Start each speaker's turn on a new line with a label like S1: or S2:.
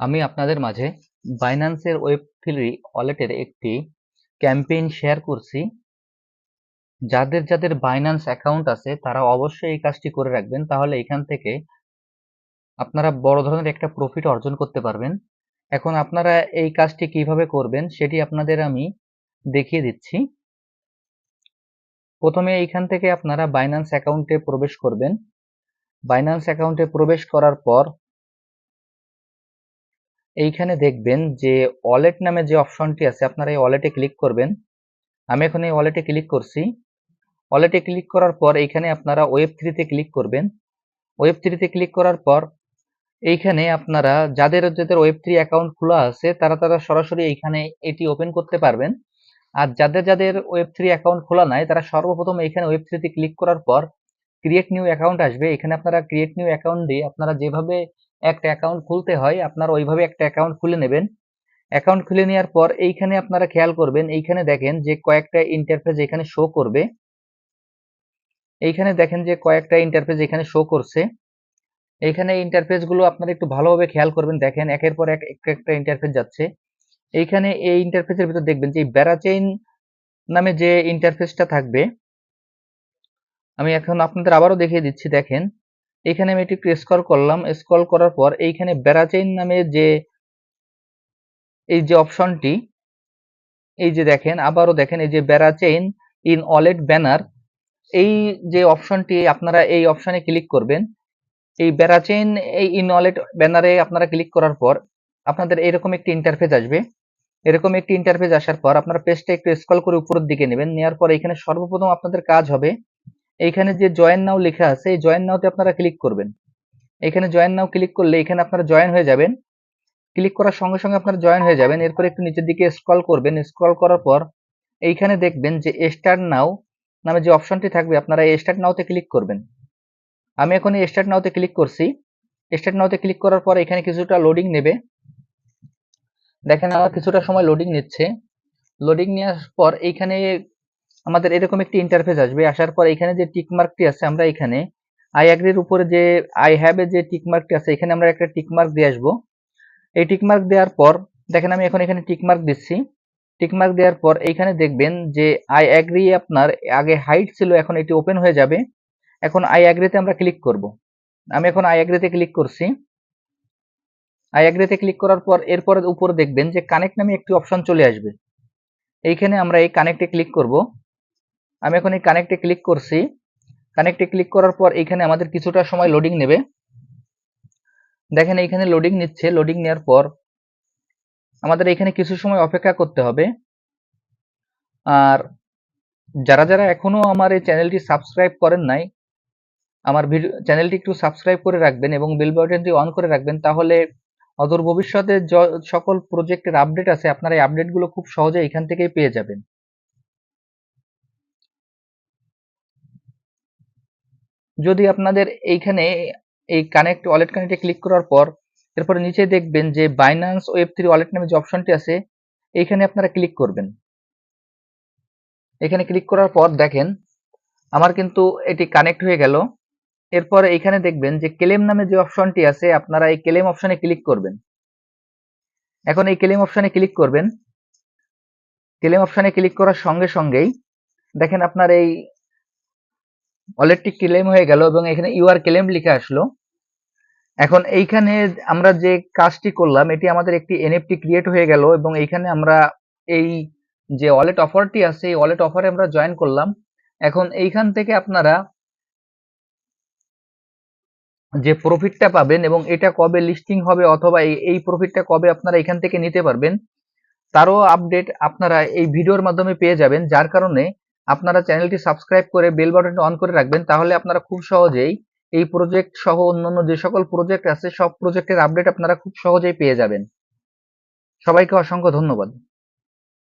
S1: আমি আপনাদের মাঝে বাইন্যান্সের ওয়েব থ্রি ওয়ালেটের একটি ক্যাম্পেইন শেয়ার করছি। যাদের যাদের বাইন্যান্স অ্যাকাউন্ট আছে, তারা অবশ্যই এই কাজটি করে রাখবেন। তাহলে এখান থেকে আপনারা বড় ধরনের একটা প্রফিট অর্জন করতে পারবেন। এখন আপনারা এই কাজটি কীভাবে করবেন, সেটি আপনাদের আমি দেখিয়ে দিচ্ছি। প্রথমে এইখান থেকে আপনারা বাইন্যান্স অ্যাকাউন্টে প্রবেশ করবেন। বাইন্যান্স অ্যাকাউন্টে প্রবেশ করার পর এইখানে দেখবেন যে ওয়ালেট নামে যে অপশনটি আছে, আপনারা এই ওয়ালেটে ক্লিক করবেন। আমি এখন এই ওয়ালেটে ক্লিক করছি। ওয়ালেটে ক্লিক করার পর এইখানে আপনারা ওয়েব থ্রিতে ক্লিক করবেন। ওয়েব থ্রিতে ক্লিক করার পর এইখানে আপনারা যাদের যাদের ওয়েব থ্রি অ্যাকাউন্ট খোলা আছে, তারা তারা সরাসরি এইখানে এটি ওপেন করতে পারবেন। আর যাদের যাদের ওয়েব থ্রি অ্যাকাউন্ট খোলা নাই, তারা সর্বপ্রথম এইখানে ওয়েব থ্রিতে ক্লিক করার পর ক্রিয়েট নিউ অ্যাকাউন্ট আসবে। এখানে আপনারা ক্রিয়েট নিউ অ্যাকাউন্ট দিয়ে আপনারা যেভাবে একটা অ্যাকাউন্ট খুলতে হয়, আপনারা ওইভাবে একটা অ্যাকাউন্ট খুলে নেবেন। অ্যাকাউন্ট খুলে নেওয়ার পর এইখানে আপনারা খেয়াল করবেন, এইখানে দেখেন যে কয়েকটা ইন্টারফেস এখানে শো করবে। এইখানে দেখেন যে কয়েকটা ইন্টারফেস এখানে শো করছে। এইখানে ইন্টারফেসগুলো আপনারা একটু ভালোভাবে খেয়াল করবেন। দেখেন একের পর এক একটা ইন্টারফেস যাচ্ছে। এইখানে এই ইন্টারফেসের ভিতর দেখবেন যে ব্যারাচেইন নামে যে ইন্টারফেসটা থাকবে, আমি এখন আপনাদের আবারও দেখিয়ে দিচ্ছি, দেখেন। এখানে আমি একটু স্ক্রল করলাম। স্ক্রল করার পর এইখানে ব্যারাচেইন নামে যে, এই যে অপশনটি এই যে দেখেন, আবারও দেখেন এই যে ব্যারাচেইন ইন ওয়ালেট ব্যানার এই যে অপশনটি আপনারা এই অপশনে ক্লিক করবেন। এই ব্যারাচেইন এই ইন ওয়ালেট ব্যানারে আপনারা ক্লিক করার পর আপনাদের এরকম একটি ইন্টারফেস আসবে। এরকম একটি ইন্টারফেস আসার পর আপনারা পেজটা একটু স্ক্রল করে উপরের দিকে নেবেন। নেওয়ার পর এখানে সর্বপ্রথম আপনাদের কাজ হবে এইখানে যে জয়েন নাও লেখা আছে, এই জয়েন নাওতে আপনারা ক্লিক করবেন। এখানে জয়েন নাও ক্লিক করলে এখানে আপনারা জয়েন হয়ে যাবেন। ক্লিক করার সঙ্গে সঙ্গে আপনারা জয়েন হয়ে যাবেন। এরপর একটু নিচের দিকে স্ক্রল করবেন। স্ক্রল করার পর এইখানে দেখবেন যে স্টার্ট নাও নামে যে অপশনটি থাকবে, আপনারা স্টার্ট নাওতে ক্লিক করবেন। আমি এখন স্টার্ট নাওতে ক্লিক করছি। স্টার্ট নাওতে ক্লিক করার পর এখানে কিছুটা লোডিং নেবে। দেখেন আমার কিছুটা সময় লোডিং নিচ্ছে। লোডিং নেওয়ার পর এইখানে আমাদের এরকম একটি ইন্টারফেস আসবে। আসার পর এখানে যে টিকমার্কটি আছে, আমরা এখানে আই অ্যাগ্রির উপরে যে আই হ্যাভ এ যে টিকমার্কটি আছে, এখানে আমরা একটা টিকমার্ক দিয়ে আসব। এই টিকমার্ক দেওয়ার পর, দেখেন আমি এখন এখানে টিকমার্ক দিচ্ছি। টিকমার্ক দেওয়ার পর এইখানে দেখবেন যে আই অ্যাগ্রি আপনার আগে হাইট ছিল, এখন এটি ওপেন হয়ে যাবে। এখন আই অ্যাগ্রিতে আমরা ক্লিক করব। আমি এখন আই অ্যাগ্রিতে ক্লিক করছি। আই অ্যাগ্রিতে ক্লিক করার পর এরপর উপরে দেখবেন যে কানেক্ট নামে একটি অপশন চলে আসবে। এইখানে আমরা এই কানেক্টে ক্লিক করব। আমি এখন এই কানেক্টে ক্লিক করছি। কানেক্টে ক্লিক করার পর এখানে আমাদের কিছুটা সময় লোডিং নেবে। দেখেন এইখানে লোডিং নিচ্ছে। লোডিং নেওয়ার পর আমাদের এখানে কিছু সময় অপেক্ষা করতে হবে। আর যারা যারা এখনও আমার এই চ্যানেলটি সাবস্ক্রাইব করেন নাই, আমার ভিডিও চ্যানেলটি একটু সাবস্ক্রাইব করে রাখবেন এবং বেল বাটনটি অন করে রাখবেন, তাহলে অদূর ভবিষ্যতে সকল প্রজেক্টের আপডেট আছে, আপনারা এই আপডেটগুলো খুব সহজে এখান থেকেই পেয়ে যাবেন। যদি আপনাদের এইখানে এই কানেক্ট ওয়ালেট কানেক্টে ক্লিক করার পর, এরপরে নিচে দেখবেন যে বাইন্যান্স ওয়েব থ্রি ওয়ালেট নামে যে অপশনটি আছে, এইখানে আপনারা ক্লিক করবেন। এখানে ক্লিক করার পর দেখেন, আমার কিন্তু এটি কানেক্ট হয়ে গেল। এরপর এইখানে দেখবেন যে ক্লেম নামে যে অপশনটি আছে, আপনারা এই ক্লেম অপশনে ক্লিক করবেন। এখন এই ক্লেম অপশনে ক্লিক করবেন। ক্লেম অপশনে ক্লিক করার সঙ্গে সঙ্গেই দেখেন আপনার এই ওয়ালেটটি ক্লেম হয়ে গেল এবং এখানে ইউআর ক্লেম লিখে আসলো। এখন এইখানে আমরা যে কাজটি করলাম, এটি আমাদের একটি এনএফটি ক্রিয়েট হয়ে গেল এবং এইখানে আমরা এই যে ওয়ালেট অফারটি আছে, এই ওয়ালেট অফারে আমরা জয়েন করলাম। এখন এইখান থেকে আপনারা যে প্রফিটটা পাবেন এবং এটা কবে লিস্টিং হবে অথবা এই প্রফিটটা কবে আপনারা এখান থেকে নিতে পারবেন, তারও আপডেট আপনারা এই ভিডিওর মাধ্যমে পেয়ে যাবেন, যার কারণে আপনারা চ্যানেলটি সাবস্ক্রাইব করে বেল বাটনটি অন করে রাখবেন, তাহলে আপনারা খুব সহজেই এই প্রজেক্ট সহ অন্যান্য যে সকল প্রজেক্ট আছে, সব প্রজেক্টের আপডেট আপনারা খুব সহজেই পেয়ে যাবেন। সবাইকে অসংখ্য ধন্যবাদ।